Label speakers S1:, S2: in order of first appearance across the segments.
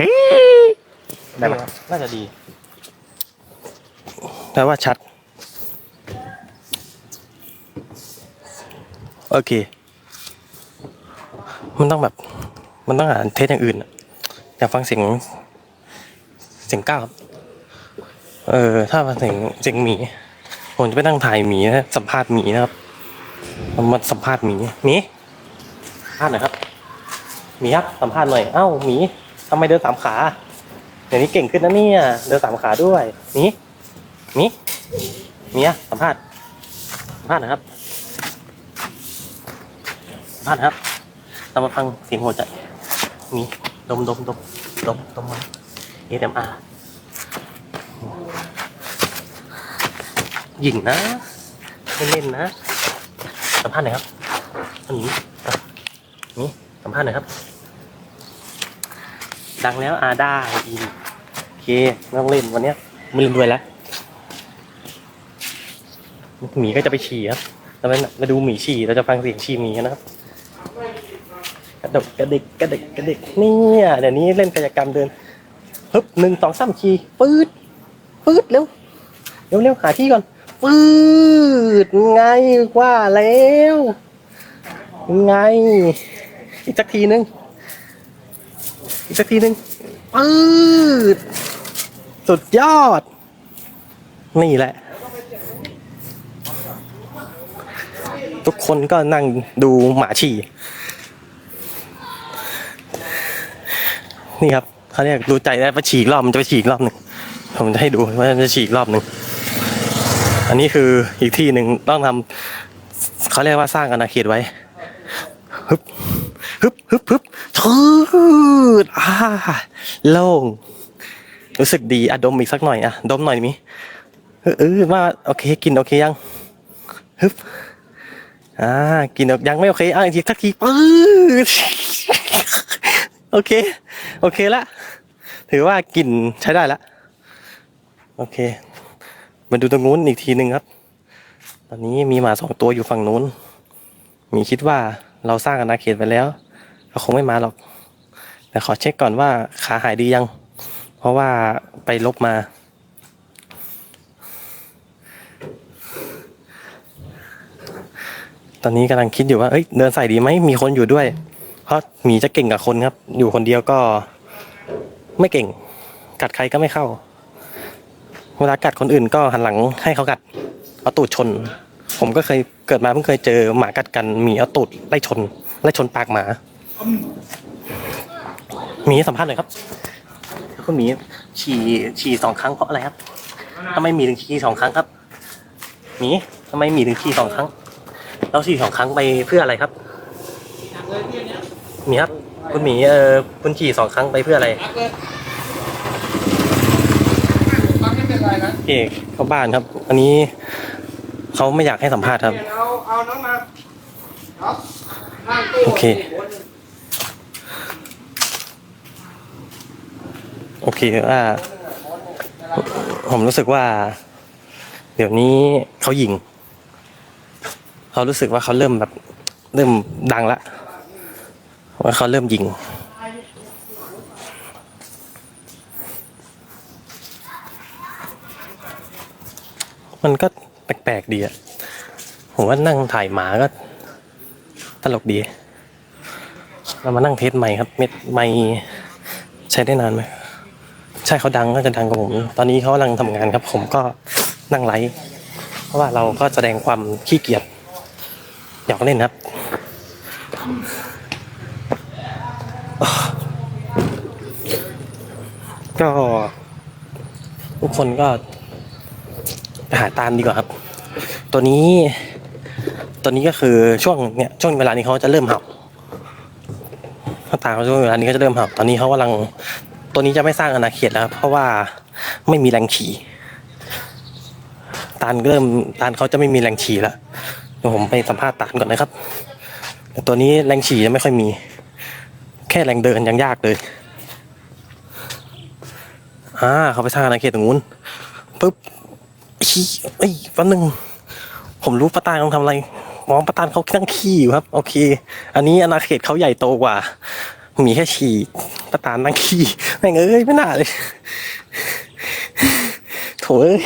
S1: เฮ้ยได้ไหม
S2: น่าจะดี
S1: แต่ว่าชัด โอเค มันต้องแบบ มันต้องหาเทสอย่างอื่นอะอยากฟังเสียง เสียงก้าวครับเออ ถ้าฟังเสียงเสียงหมีผมจะไปนั่งถ่ายหมีนะสัมภาษณ์หมีนะครับผมมาสัมภาษณ์หมีหมีสัมภาษณ์หน่อยครับหมีครับสัมภาษณ์หน่อยเอ้าหมี ทำไมเดินสามขาเดี๋ยวนี้เก่งขึ้นนะเนี่ย เดินสามขาด้วยหมีหมีหมีอะสัมภาษณ์สัมภาษณ์นะครับสัมภาษณ์นะครับเรามาฟังเสียงหัวใจหมีดมดมดมดมดมมา ASMR หญิงนะไม่เล่นนะ สัมภาษณ์หน่อยครับอันนี้อ่นี่สัมภาษณ์หน่อยครับ ดังแล้วอาได้อีกโอเคต้องเล่นวันเนี้ยไม่เล่นด้วยแล้วหมีก็จะไปฉี่ครับเราไปมาดูหมีฉี่เราจะฟังเสียงฉี่หมีกันนะครับกระดกกระดิกกระดิกกระดิกเนี่ยเดี๋ยวนี้เล่นกายกรรมเดินฮึบหนึ่งสองสามฉี่ปืดปืดเร็วเร็วเร็วหาที่ก่อนปืดไงว่าแล้วไงอีกสักทีนึง อีกสักทีนึงปืดสุดยอด นี่แหละ ทุกคนก็นั่งดูหมาฉี่ นี่ครับเขาเรียกดูใจได้ไปฉีกรอบมันจะไปฉีกรอบหนึ่งผมจะให้ดูว่ามันจะฉีกรอบหนึ่งอันนี้คืออีกที่หนึ่งต้องทำเขาเรียกว่าสร้างอาณาเขตไว้ฮึบ ฮึบฮึบฮึบชืดอ่าโล่งรู้สึกดีอะดมอีกสักหน่อยอะดมหน่อยมิเออเออว่าโอเค กินโอเคยังฮึบอ่ากินยังไม่โอเคอะอีกทีสักทีปื๊ดโอเค โอเคละถือว่ากินใช้ได้ละโอเค มาดูตรงนู้นอีกทีหนึ่งครับ ตอนนี้มีหมาสองตัวอยู่ฝั่งนู้น มีคิดว่า เราสร้างอาณาเขตไปแล้วเราคงไม่มาหรอก แต่ขอเช็คก่อนว่าขาหายดียัง เพราะว่าไปลบมา ตอนนี้กำลังคิดอยู่ว่าเอ้ยเดินใส่ดีไหมมีคนอยู่ด้วย เพราะหมีจะเก่งกับคนครับ อยู่คนเดียวก็ไม่เก่ง กัดใครก็ไม่เข้า เวลากัดคนอื่นก็หันหลังให้เขากัดเอาตูดชน ผมก็เคยเกิดมาเพิ่งเคยเจอหมากัดกันหมีเอาตูดไล่ชนไล่ชนปากหมาหมีสัมภาษณ์หน่อยครับคุณหมีฉี่ฉี่สองครั้งเพราะอะไรครับทำไมหมีถึงฉี่สองครั้งครับหมีทำไมหมีถึงฉี่สองครั้งแล้วฉี่สองครั้งไปเพื่ออะไรครับหมีครับคุณหมีเออคุณฉี่สองครั้งไปเพื่ออะไร
S3: ไม่เป็นไรนะ
S1: พี่เอกเข้าบ้านครับ อันนี้ เขาไม่อยากให้สัมภาษณ์ครับ
S3: เอาเอาน้องมาครับนั่งตู้
S1: โอเค โอเคว่า ผมรู้สึกว่า เดี๋ยวนี้เขาหยิง เขารู้สึกว่าเขาเริ่มแบบ เริ่มดังละว่าเขาเริ่มยิง มันก็ แปลกๆดีอะผมว่านั่งถ่ายหมาก็ ตลกดี เรามานั่งเทสใหม่ครับ เม็ดใหม่ใช้ได้นานไหมใช่เขาดังก็จะดังกว่าผม ตอนนี้เขากำลังทำงานครับ ผมก็นั่งไลฟ์เพราะว่าเราก็แสดงความขี้เกียจอยากเล่นครับก็ทุกคนก็หาตามดีกว่าครับ ตัวนี้ ตัวนี้ก็คือช่วงเนี่ยช่วงเวลานี้เขาจะเริ่มเห่าถ้าตาเขาช่วงเวลานี้ก็จะเริ่มเห่าตอนนี้เขากำลังตัวนี้จะไม่สร้างอาณาเขตแล้วเพราะว่าไม่มีแรงฉี่ตาลเริ่มตาลเขาจะไม่มีแรงฉี่แล้วเดี๋ยวผมไปสัมภาษณ์ตาลก่อนนะครับตัวนี้แรงฉี่จะไม่ค่อยมี แค่แรงเดินยังยากเลยอ่าเขาไปสร้างอาณาเขตตรงนู้นปุ๊บอีเอ้ยแป๊บนึง ผมรู้ป้าตานต้องทำอะไรมองป้าตานเขาตั้งขี้อยู่ครับ โอเค อันนี้อาณาเขตเขาใหญ่โตกว่า มีแค่ฉี่ประตานนั่งขี้แม่งเอ้ยไม่น่าเลยโถเอ้ย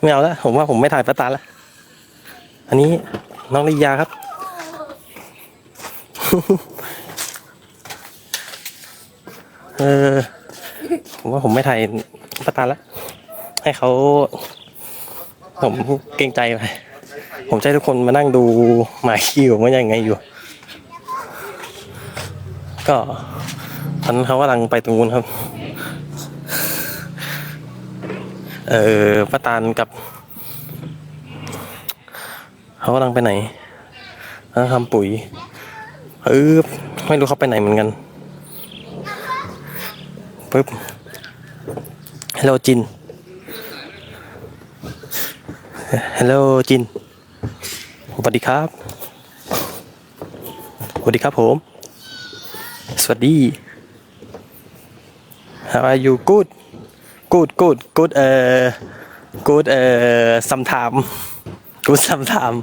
S1: ไม่เอาแล้วผมว่าผมไม่ถ่ายประตานแล้วอันนี้น้องลิยาครับ เออผมว่าผมไม่ถ่ายประตานแล้ว ให้เขา ผมเกรงใจไปผมให้ทุกคนมานั่งดูหมาขี้ผมว่ายังไงอยู่ ก็ตอนนั้นเขากำลังไปตรงนู้นครับ เออป้าตาลกับ เขากำลังไปไหนเขาทำปุ๋ยเออไม่รู้เขาไปไหนเหมือนกันปึ๊บฮัลโหลจิน ฮัลโหลจินสวัสดีครับสวัสดีครับผม สวัสดี How are you good good good good เอ่อ good เอ่อ sometime good sometime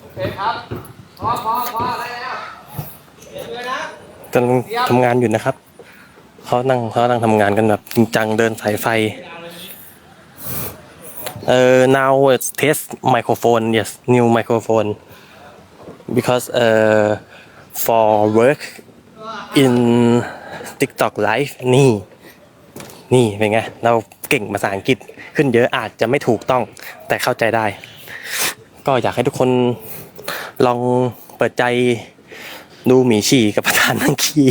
S3: โอเคครับพอพอพออะไรแล้วเดี๋ยวเลยนะ
S1: กำลังทำงานอยู่นะครับ เขานั่งเขานั่งทำงานกันแบบจริงจังเดินสายไฟ เอ่อ now it's test microphone yes new microphone because uh for work in TikTok live นี่ นี่เป็นไง เราเก่งภาษาอังกฤษขึ้นเยอะอาจจะไม่ถูกต้อง แต่เข้าใจได้ ก็อยากให้ทุกคนลองเปิดใจดูหมีฉี่กับประธานนังคี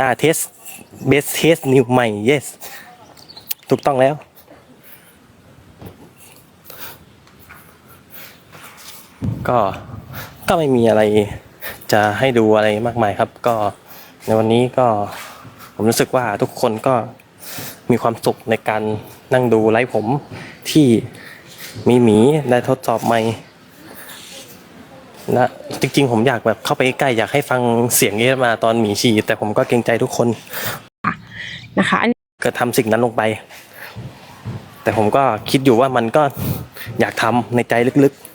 S1: อ่าเทสเบสเทสนิวใหม่ yes ถูกต้องแล้ว ก็ก็ไม่มีอะไรจะให้ดูอะไรมากมายครับ ก็ในวันนี้ก็ผมรู้สึกว่าทุกคนก็มีความสุขในการนั่งดูไลฟ์ผมที่มีหมีได้ทดสอบใหม่ นะจริงๆ ผมอยากแบบเข้าไปใกล้ๆอยากให้ฟังเสียงนี้มาตอนหมีฉี่แต่ผมก็เกรงใจทุกคน
S2: นะคะอัน
S1: เกิดทำสิ่งนั้นลงไป แต่ผมก็คิดอยู่ว่ามันก็อยากทำในใจลึกๆ